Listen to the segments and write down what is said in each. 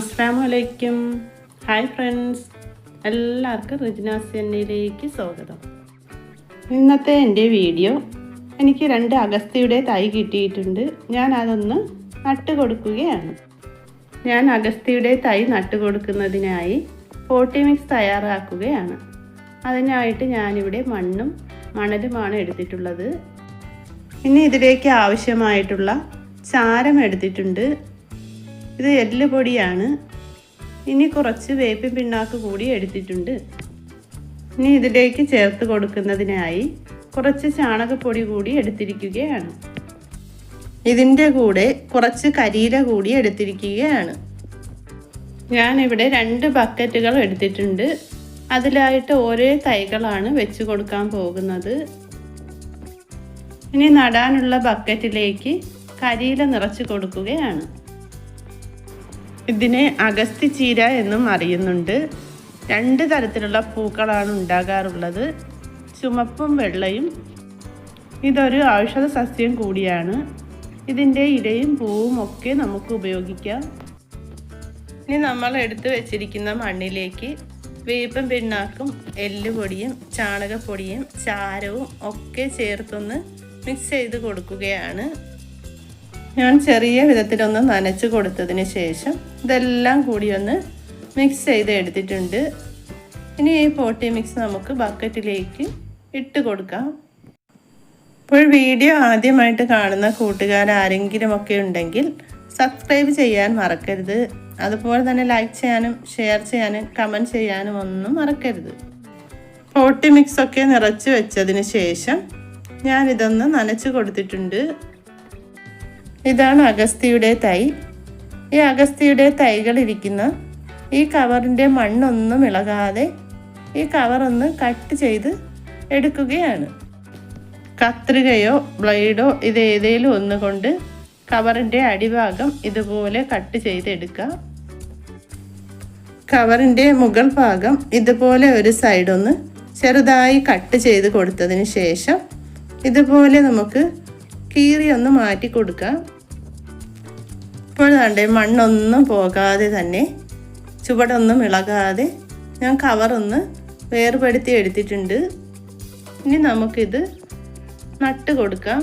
അസ്സാം വലൈക്കും hi friends എല്ലാവർക്കും റിജിനാസ് എണ്ണയിലേക്ക് സ്വാഗതം. ഇന്നത്തെ എന്റെ വീഡിയോ എനിക്ക് രണ്ട് അഗസ്തിയുടെ തൈ കിട്ടിയിട്ടുണ്ട്. ഞാൻ അതൊന്ന് നട്ട് കൊടുക്കുകയാണ്. ഞാൻ അഗസ്തിയുടെ തൈ നട്ട് കൊടുക്കുന്നതിനായി പോട്ടി മിക്സ് തയ്യാറാക്കുകയാണ്. അതിനായിട്ട് ഞാനിവിടെ മണ്ണും മണലുമാണ് എടുത്തിട്ടുള്ളത്. ഇനി ഇതിലേക്ക് ആവശ്യമായിട്ടുള്ള ചാരം എടുത്തിട്ടുണ്ട്. ഇത് എല്ല് പൊടിയാണ് ഇനി കുറച്ച് വേപ്പിൻ പിണ്ണാക്ക് കൂടി എടുത്തിട്ടുണ്ട്. ഇനി ഇതിലേക്ക് ചേർത്ത് കൊടുക്കുന്നതിനായി കുറച്ച് ചാണകപ്പൊടി കൂടി എടുത്തിരിക്കുകയാണ്. ഇതിന്റെ കൂടെ കുറച്ച് കരിയില കൂടി എടുത്തിരിക്കുകയാണ്. ഞാനിവിടെ രണ്ട് ബക്കറ്റുകൾ എടുത്തിട്ടുണ്ട്. അതിലായിട്ട് ഓരോ തൈകളാണ് വെച്ച് കൊടുക്കാൻ പോകുന്നത്. ഇനി നടാനുള്ള ബക്കറ്റിലേക്ക് കരിയില നിറച്ച് കൊടുക്കുകയാണ്. ഇതിനെ അഗസ്തി ചീര എന്നും അറിയുന്നുണ്ട്. രണ്ട് തരത്തിലുള്ള പൂക്കളാണ് ഉണ്ടാകാറുള്ളത്. ചുമപ്പും വെള്ളയും. ഇതൊരു ഔഷധ സസ്യം കൂടിയാണ്. ഇതിന്റെ ഇലയും പൂവും ഒക്കെ നമുക്ക് ഉപയോഗിക്കാം. ഇനി നമ്മൾ എടുത്തു വെച്ചിരിക്കുന്ന മണ്ണിലേക്ക് വേപ്പും പിണ്ണാക്കും എല്ലുപൊടിയും ചാണകപ്പൊടിയും ചാരവും ഒക്കെ ചേർത്തൊന്ന് മിക്സ് ചെയ്ത് കൊടുക്കുകയാണ്. ഞാൻ ചെറിയ വിധത്തിലൊന്ന് നനച്ച് കൊടുത്തതിന് ശേഷം ഇതെല്ലാം കൂടി ഒന്ന് മിക്സ് ചെയ്ത് എടുത്തിട്ടുണ്ട്. ഇനി ഈ പോട്ടി മിക്സ് നമുക്ക് ബക്കറ്റിലേക്ക് ഇട്ട് കൊടുക്കാം. ഇപ്പോൾ വീഡിയോ ആദ്യമായിട്ട് കാണുന്ന കൂട്ടുകാർ ആരെങ്കിലും ഒക്കെ ഉണ്ടെങ്കിൽ സബ്സ്ക്രൈബ് ചെയ്യാൻ മറക്കരുത്. അതുപോലെ തന്നെ ലൈക്ക് ചെയ്യാനും ഷെയർ ചെയ്യാനും കമന്റ് ചെയ്യാനും ഒന്നും മറക്കരുത്. പോട്ടി മിക്സൊക്കെ നിറച്ച് വെച്ചതിന് ശേഷം ഞാനിതൊന്ന് നനച്ച് കൊടുത്തിട്ടുണ്ട്. ഇതാണ് അഗസ്തിയുടെ തൈ. ഈ അഗസ്തിയുടെ തൈകൾ ഇരിക്കുന്ന ഈ കവറിന്റെ മണ്ണൊന്നും ഇളകാതെ ഈ കവറൊന്ന് കട്ട് ചെയ്ത് എടുക്കുകയാണ്. കത്രികയോ ബ്ലേഡോ ഇത് ഏതേലും ഒന്ന് കൊണ്ട് കവറിന്റെ അടിഭാഗം ഇതുപോലെ കട്ട് ചെയ്തെടുക്കാം കവറിന്റെ മുകൾ ഭാഗം ഇതുപോലെ ഒരു സൈഡൊന്ന് ചെറുതായി കട്ട് ചെയ്ത് കൊടുത്തതിന് ശേഷം ഇതുപോലെ നമുക്ക് കീറി ഒന്ന് മാറ്റി കൊടുക്കുക ഇപ്പോഴാണ്ട് മണ്ണൊന്നും പോകാതെ തന്നെ ചുവടൊന്നും ഇളകാതെ ഞാൻ കവറൊന്ന് വേർപെടുത്തി എടുത്തിട്ടുണ്ട്. ഇനി നമുക്കിത് നട്ട് കൊടുക്കാം.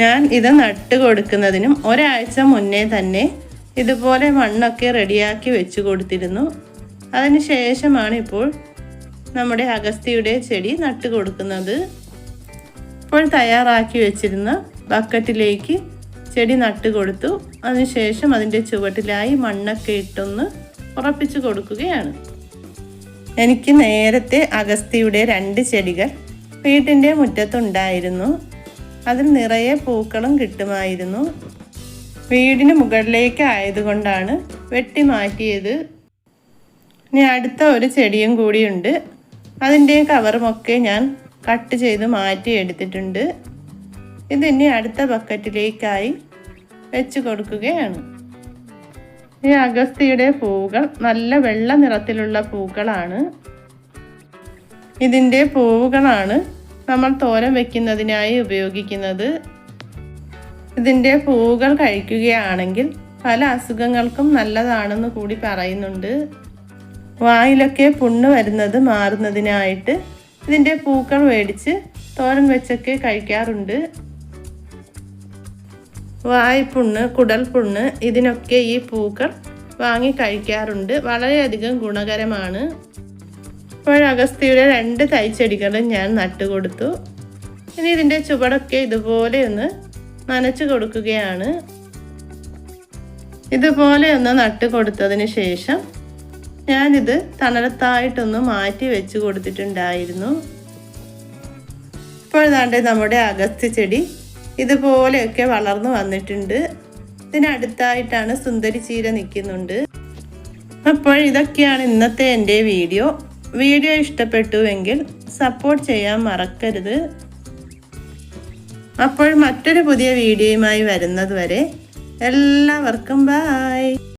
ഞാൻ ഇത് നട്ട് കൊടുക്കുന്നതിനും ഒരാഴ്ച മുന്നേ തന്നെ ഇതുപോലെ മണ്ണൊക്കെ റെഡിയാക്കി വെച്ച് കൊടുത്തിരുന്നു. അതിന് ശേഷമാണ് ഇപ്പോൾ നമ്മുടെ അഗസ്തിയുടെ ചെടി നട്ട് കൊടുക്കുന്നത്. ഇപ്പോൾ തയ്യാറാക്കി വെച്ചിരുന്ന ബക്കറ്റിലേക്ക് ചെടി നട്ട് കൊടുത്തു. അതിനുശേഷം അതിന്റെ ചുവട്ടിലായി മണ്ണൊക്കെ ഇട്ടൊന്ന് ഉറപ്പിച്ചു കൊടുക്കുകയാണ്. എനിക്ക് നേരത്തെ അഗസ്തിയുടെ രണ്ട് ചെടികൾ വീട്ടിന്റെ മുറ്റത്തുണ്ടായിരുന്നു. അതിൽ നിറയെ പൂക്കളും കിട്ടുമായിരുന്നു. വീടിന് മുകളിലേക്ക് ആയതുകൊണ്ടാണ് വെട്ടി മാറ്റിയത്. ഇനി അടുത്ത ഒരു ചെടിയും കൂടിയുണ്ട്. അതിന്റെ കവറുമൊക്കെ ഞാൻ കട്ട് ചെയ്ത് മാറ്റി എടുത്തിട്ടുണ്ട്. ഇതിനി അടുത്ത ബക്കറ്റിലേക്കായി വെച്ച് കൊടുക്കുകയാണ്. ഈ അഗസ്തിയുടെ പൂവുകൾ നല്ല വെള്ള നിറത്തിലുള്ള പൂക്കളാണ്. ഇതിന്റെ പൂവുകളാണ് നമ്മൾ തോരൻ വയ്ക്കുന്നതിനായി ഉപയോഗിക്കുന്നത്. ഇതിന്റെ പൂവുകൾ കഴിക്കുകയാണെങ്കിൽ പല അസുഖങ്ങൾക്കും നല്ലതാണെന്ന് കൂടി പറയുന്നുണ്ട്. വായിലൊക്കെ പുണ്ണ് വരുന്നത് മാറുന്നതിനായിട്ട് ഇതിന്റെ പൂക്കൾ മേടിച്ച് തോരൻ വെച്ചൊക്കെ കഴിക്കാറുണ്ട്. വായ്പുണ്ണ് കുടൽപുണ്ണ് ഇതിനൊക്കെ ഈ പൂക്കൾ വാങ്ങി കഴിക്കാറുണ്ട്. വളരെയധികം ഗുണകരമാണ്. ഇപ്പോഴഗസ്തിയുടെ രണ്ട് തൈച്ചെടികളും ഞാൻ നട്ടുകൊടുത്തു. ഇനി ഇതിന്റെ ചുവടൊക്കെ ഇതുപോലെ ഒന്ന് നനച്ചു കൊടുക്കുകയാണ്. ഇതുപോലെ ഒന്ന് നട്ട് ശേഷം ഞാനിത് തണലത്തായിട്ടൊന്ന് മാറ്റി വെച്ച് കൊടുത്തിട്ടുണ്ടായിരുന്നു. ഇപ്പോൾ നമ്മുടെ അഗസ്ത്യ ചെടി ഇതുപോലെയൊക്കെ വളർന്നു വന്നിട്ടുണ്ട്. ഇതിനടുത്തായിട്ടാണ് സുന്ദരി ചീര നിൽക്കുന്നുണ്ട്. അപ്പോൾ ഇതൊക്കെയാണ് ഇന്നത്തെ എന്റെ വീഡിയോ. വീഡിയോ ഇഷ്ടപ്പെട്ടുവെങ്കിൽ സപ്പോർട്ട് ചെയ്യാൻ മറക്കരുത്. അപ്പോൾ മറ്റൊരു പുതിയ വീഡിയോയുമായി വരുന്നതുവരെ എല്ലാവർക്കും ബായ്